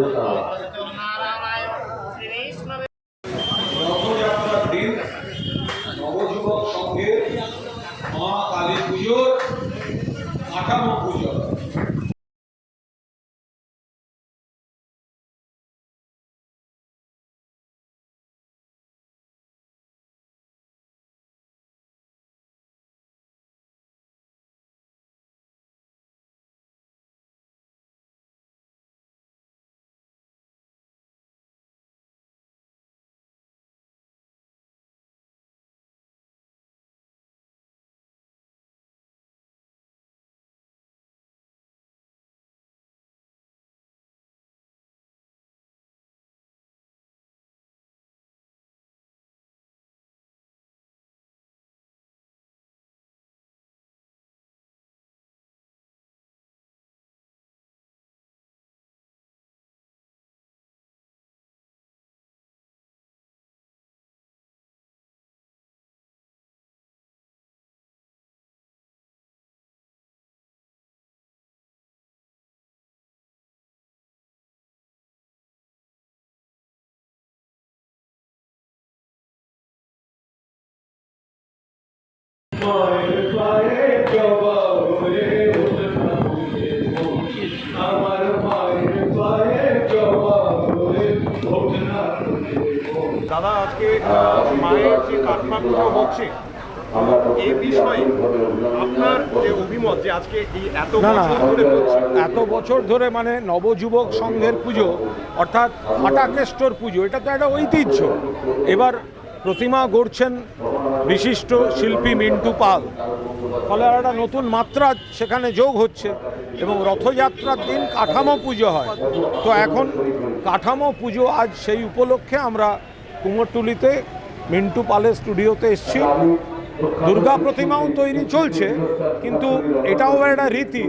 多少啊 দাদা আজকে মায়ের যে কাটমা পুজো হচ্ছে এই বিষয়ে আপনার যে অভিমত যে আজকে এই এত বছর ধরে এত বছর ধরে মানে নবযুবক সংঘের পুজো অর্থাৎ ফাটাকেষ্টর পুজো এটা তো একটা ঐতিহ্য। এবার প্রতিমা গড়ছেন বিশিষ্ট শিল্পী মিন্টু পাল। ফলে একটা নতুন মাত্রা সেখানে যোগ হচ্ছে এবং রথযাত্রার দিন কাঠামো পুজো হয়। তো এখন কাঠামো পুজো আজ সেই উপলক্ষে আমরা কুমোরটুলিতে মিন্টু পালের স্টুডিওতে এসেছি। দুর্গা প্রতিমাও তৈরি চলছে, কিন্তু এটাও একটা রীতি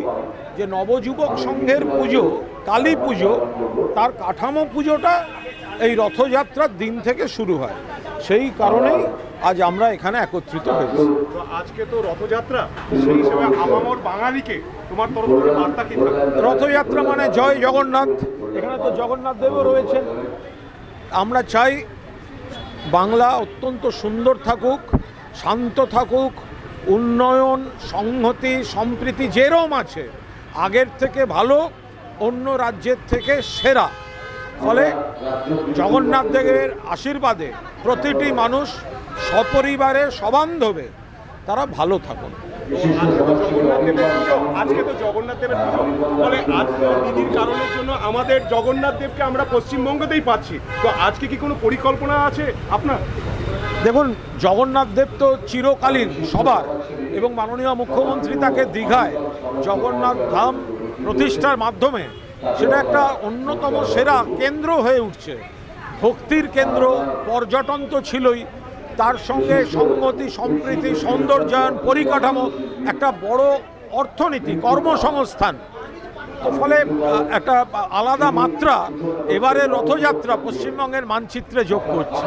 যে নবযুবক সংঘের পুজো, কালী পুজো, তার কাঠামো পুজোটা এই রথযাত্রার দিন থেকে শুরু হয়। সেই কারণেই আজ আমরা এখানে একত্রিত হয়েছি। তো আজকে তো রথযাত্রা সেই হিসেবে আমামর বাঙালিকে তোমার তরফ থেকে বার্তা কি রথযাত্রা মানে জয় জগন্নাথ। এখানে তো জগন্নাথ দেবও রয়েছেন। আমরা চাই বাংলা অত্যন্ত সুন্দর থাকুক শান্ত থাকুক উন্নয়ন সংহতি সম্প্রীতি যেরম আছে আগের থেকে ভালো অন্য রাজ্যের থেকে সেরা। ফলে জগন্নাথ দেবের আশীর্বাদে প্রতিটি মানুষ সপরিবারে সবান্ধবে তারা ভালো থাকুন। আজকে তো জগন্নাথ দেবের পুজো। ফলে আজ তো দিদির কারণের জন্য আমাদের জগন্নাথ দেবকে আমরা পশ্চিমবঙ্গতেই পাচ্ছি। তো আজকে কি কোনো পরিকল্পনা আছে আপনার? দেখুন জগন্নাথ দেব তো চিরকালীন সবার এবং মাননীয় মুখ্যমন্ত্রী তাকে দীঘায় জগন্নাথ ধাম প্রতিষ্ঠার মাধ্যমে সেটা একটা অন্যতম সেরা কেন্দ্র হয়ে উঠছে। ভক্তির কেন্দ্র, পর্যটন তো ছিলই। তার সঙ্গে সংগতি সম্প্রীতি, সৌন্দর্যায়ন, পরিকাঠামো একটা বড় অর্থনীতি, কর্মসংস্থান। ফলে একটা আলাদা মাত্রা এবারে রথযাত্রা পশ্চিমবঙ্গের মানচিত্রে যোগ করছে।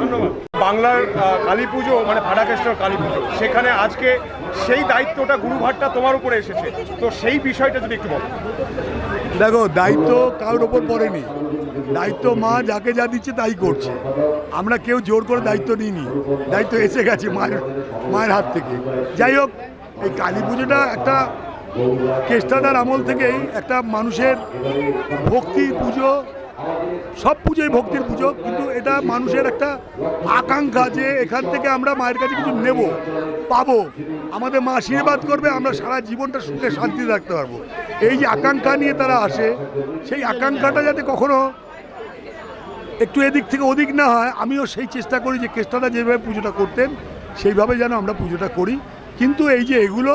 ধন্যবাদ। বাংলার কালী পুজো মানে ফাটাকেশ্বর কালী পুজো সেখানে আজকে সেই দায়িত্বটা গুরুভারটা তোমার উপরে এসেছে। তো সেই বিষয়টা যদি একটু বলো। দেখো দায়িত্ব কারোর ওপর পড়েনি। দায়িত্ব মা যাকে যা দিচ্ছে তাই করছে। আমরা কেউ জোর করে দায়িত্ব নিইনি। দায়িত্ব এসে গেছে মায়ের মায়ের হাত থেকে। যাই হোক এই কালী পুজোটা একটা কেষ্টাদার আমল থেকেই একটা মানুষের ভক্তি পুজো, সব পুজোই ভক্তির পুজো, কিন্তু এটা মানুষের একটা আকাঙ্ক্ষা যে এখান থেকে আমরা মায়ের কাছে কিছু নেব, পাবো। আমাদের মা আশীর্বাদ করবে, আমরা সারা জীবনটা সুখে শান্তি রাখতে পারব। এই যে আকাঙ্ক্ষা নিয়ে তারা আসে, সেই আকাঙ্ক্ষাটা যাতে কখনো একটু এদিক থেকে ওদিক না হয়, আমিও সেই চেষ্টা করি যে কেষ্টাদা যেভাবে পুজোটা করতেন, সেইভাবে যেন আমরা পুজোটা করি। কিন্তু এই যে এগুলো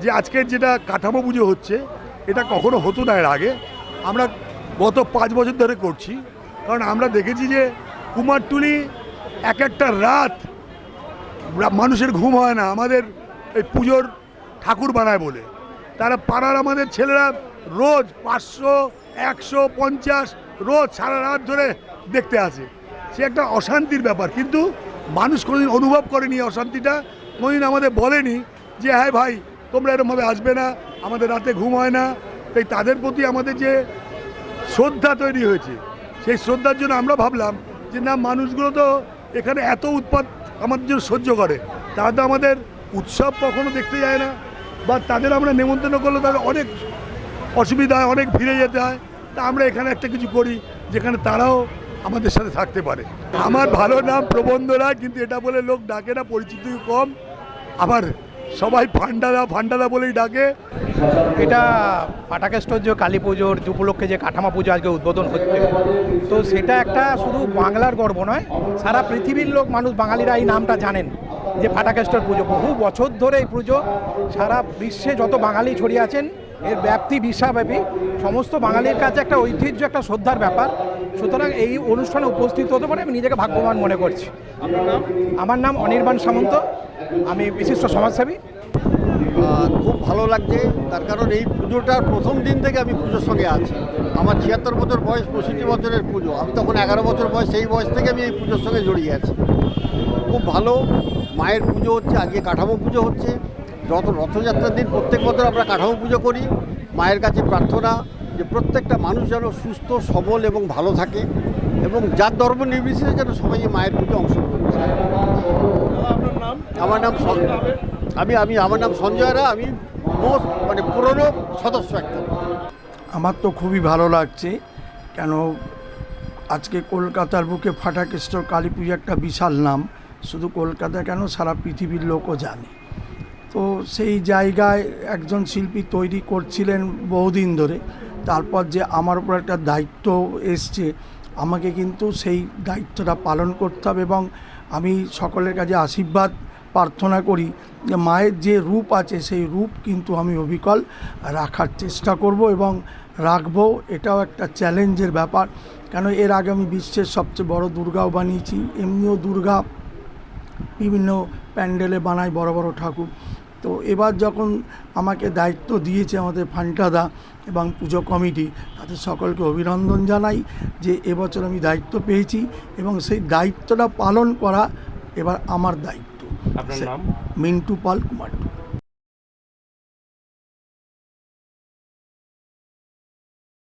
যে আজকের যেটা কাঠামো পুজো হচ্ছে, এটা কখনো হতো না এর আগে। আমরা গত পাঁচ বছর ধরে করছি। কারণ আমরা দেখেছি যে কুমারটুলি এক একটা রাত মানুষের ঘুম হয় না। আমাদের এই পুজোর ঠাকুর বানায় বলে। তারা পাড়ার আমাদের ছেলেরা রোজ পাঁচশো, একশো, পঞ্চাশ রোজ সারা রাত ধরে দেখতে আসে। সে একটা অশান্তির ব্যাপার। কিন্তু মানুষ কোনোদিন অনুভব করেনি অশান্তিটা। কোনোদিন আমাদের বলেনি যে হ্যাঁ ভাই তোমরা এরকমভাবে আসবে না, আমাদের রাতে ঘুম হয় না। তাই তাদের প্রতি আমাদের যে শ্রদ্ধা তৈরি হয়েছে, সেই শ্রদ্ধার জন্য আমরা ভাবলাম যে না, মানুষগুলো তো এখানে এত উৎপাত আমাদের জন্য সহ্য করে। তারা তো আমাদের উৎসব কখনো দেখতে যায় না, বা তাদের আমরা নেমন্তন্ন করলে তাদের অনেক অসুবিধা হয়, অনেক ভিড়ে যেতে হয়। তা আমরা এখানে একটা কিছু করি, যেখানে তারাও আমাদের সাথে থাকতে পারে। আমার ভালো নাম প্রবন্ধ রায়, কিন্তু এটা বলে লোক ডাকে না, পরিচিতি কম। আবার সবাই ফান্ডাদা ফান্ডাদা বলেই ডাকে। এটা পাটাকেষ্টর্য কালী পুজোর যে উপলক্ষে যে কাঠামো পুজো আজকে উদ্বোধন হচ্ছে। তো সেটা একটা শুধু বাংলার গর্ব নয় সারা পৃথিবীর লোক মানুষ বাঙালিরা এই নামটা জানেন যে ফাটাকেষ্টর পুজো। বহু বছর ধরে এই পুজো সারা বিশ্বে যত বাঙালি ছড়িয়ে আছেন এর ব্যাপ্তি বিশ্বব্যাপী সমস্ত বাঙালির কাছে একটা ঐতিহ্য একটা শ্রদ্ধার ব্যাপার। সুতরাং এই অনুষ্ঠানে উপস্থিত হতে পারে আমি নিজেকে ভাগ্যবান মনে করছি। আমার নাম অনির্বাণ সামন্ত। আমি বিশিষ্ট সমাজসেবী। খুব ভালো লাগছে। তার কারণ এই পুজোটার প্রথম দিন থেকে আমি পুজোর সঙ্গে আছি। আমার ছিয়াত্তর বছর বয়স পঁয়ষট্টি বছরের পুজো। আমি তখন এগারো বছর বয়স, সেই বয়স থেকে আমি এই পুজোর সঙ্গে জড়িয়ে আছি। খুব ভালো। মায়ের পুজো হচ্ছে, আজকে কাঠামো পুজো হচ্ছে। যত রথযাত্রার দিন প্রত্যেক বছর আমরা কাঠামো পুজো করি। মায়ের কাছে প্রার্থনা যে প্রত্যেকটা মানুষ যেন সুস্থ, সবল এবং ভালো থাকে এবং যার ধর্ম নির্বিশেষে যেন সবাই মায়ের পুজো অংশগ্রহণ করে। আমার নাম আমি আমি আমার নাম সঞ্জয় রায় আমি মোস্ট মানে পুরনো সদস্য একটা। আমার তো খুবই ভালো লাগছে কেন আজকে কলকাতার বুকে ফাটাকেষ্ট কালী পুজো একটা বিশাল নাম শুধু কলকাতা কেন সারা পৃথিবীর লোকও জানে। তো সেই জায়গায় একজন শিল্পী তৈরি করছিলেন বহুদিন ধরে তারপর যে আমার উপর একটা দায়িত্ব এসছে আমাকে কিন্তু সেই দায়িত্বটা পালন করতে হবে এবং আমি সকলের কাছে আশীর্বাদ প্রার্থনা করি যে মায়ের যে রূপ আছে সেই রূপ কিন্তু আমি অবিকল রাখার চেষ্টা করব এবং রাখব, এটাও একটা চ্যালেঞ্জের ব্যাপার। কেন এর আগে আমি বিশ্বের সবচেয়ে বড় দুর্গাও বানিয়েছি, এমনিও দুর্গা বিভিন্ন প্যান্ডেলে বানাই বড় বড় ঠাকুর। তো এবার যখন আমাকে দায়িত্ব দিয়েছে আমাদের ফান্টাদা এবং পুজো কমিটি তাদের সকলকে অভিনন্দন জানাই যে এবছর আমি দায়িত্ব পেয়েছি এবং সেই দায়িত্বটা পালন করা এবার আমার দায়িত্ব। নাম? মিন্টু পাল কুমার।